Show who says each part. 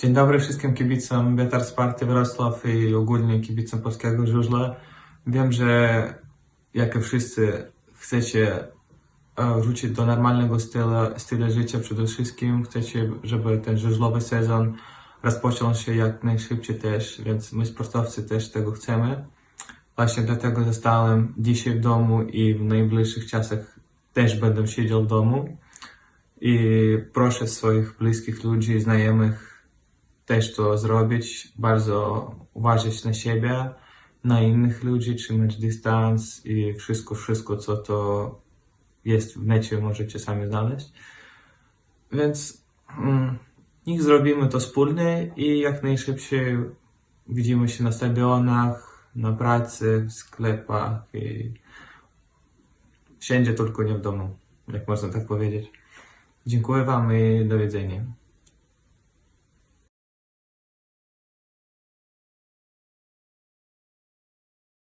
Speaker 1: Dzień dobry wszystkim kibicom Bietar Sparty Wrocław i ogólnie kibicom polskiego żużla. Wiem, że jak i wszyscy chcecie e, wrócić do normalnego stylu, stylu życia przede wszystkim. Chcecie, żeby ten żużlowy sezon rozpoczął się jak najszybciej też, więc my sportowcy też tego chcemy. Właśnie dlatego zostałem dzisiaj w domu i w najbliższych czasach też będę siedział w domu. I proszę swoich bliskich ludzi, znajomych też to zrobić. Bardzo uważać na siebie, na innych ludzi, trzymać dystans i wszystko, wszystko, co to jest w necie, możecie sami znaleźć. Więc mm, niech zrobimy to wspólnie i jak najszybciej widzimy się na stadionach, na pracy, w sklepach i wszędzie, tylko nie w domu, jak można tak powiedzieć. Dziękuję Wam i do widzenia.